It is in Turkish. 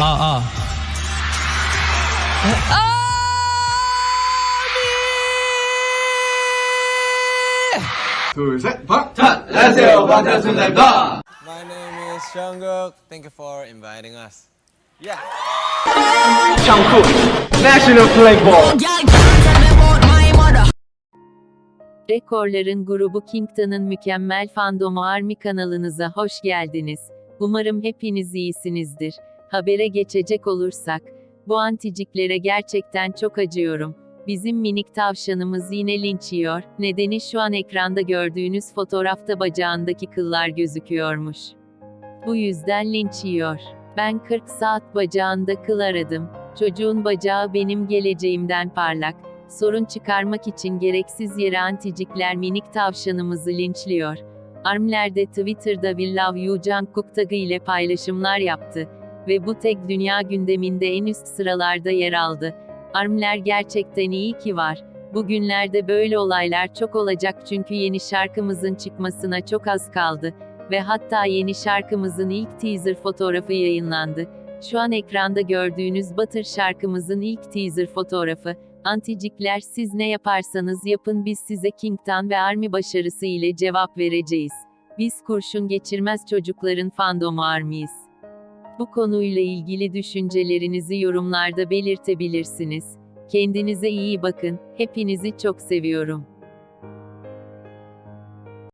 Aa aa. 둘, 셋, 박! 안녕하세요, 반갑습니다. My name is Jungkook. Thank you for inviting us. Yeah. Jungkook, National Playboy. Rekorların grubu Kington'ın mükemmel fandomu Army kanalınıza hoş geldiniz. Umarım hepiniz iyisinizdir. Habere geçecek olursak, bu anticiklere gerçekten çok acıyorum. Bizim minik tavşanımız yine linç yiyor. Nedeni şu an ekranda gördüğünüz fotoğrafta bacağındaki kıllar gözüküyormuş. Bu yüzden linç yiyor. Ben 40 saat bacağında kıl aradım. Çocuğun bacağı benim geleceğimden parlak. Sorun çıkarmak için gereksiz yere anticikler minik tavşanımızı linçliyor. Armler de Twitter'da We Love You Jungkook tagı ile paylaşımlar yaptı. Ve bu tek dünya gündeminde en üst sıralarda yer aldı. Armler gerçekten iyi ki var. Bugünlerde böyle olaylar çok olacak çünkü yeni şarkımızın çıkmasına çok az kaldı. Ve hatta yeni şarkımızın ilk teaser fotoğrafı yayınlandı. Şu an ekranda gördüğünüz Butter şarkımızın ilk teaser fotoğrafı. Anticikler siz ne yaparsanız yapın biz size King'tan ve Army başarısı ile cevap vereceğiz. Biz kurşun geçirmez çocukların fandomu Army'yiz. Bu konuyla ilgili düşüncelerinizi yorumlarda belirtebilirsiniz. Kendinize iyi bakın. Hepinizi çok seviyorum.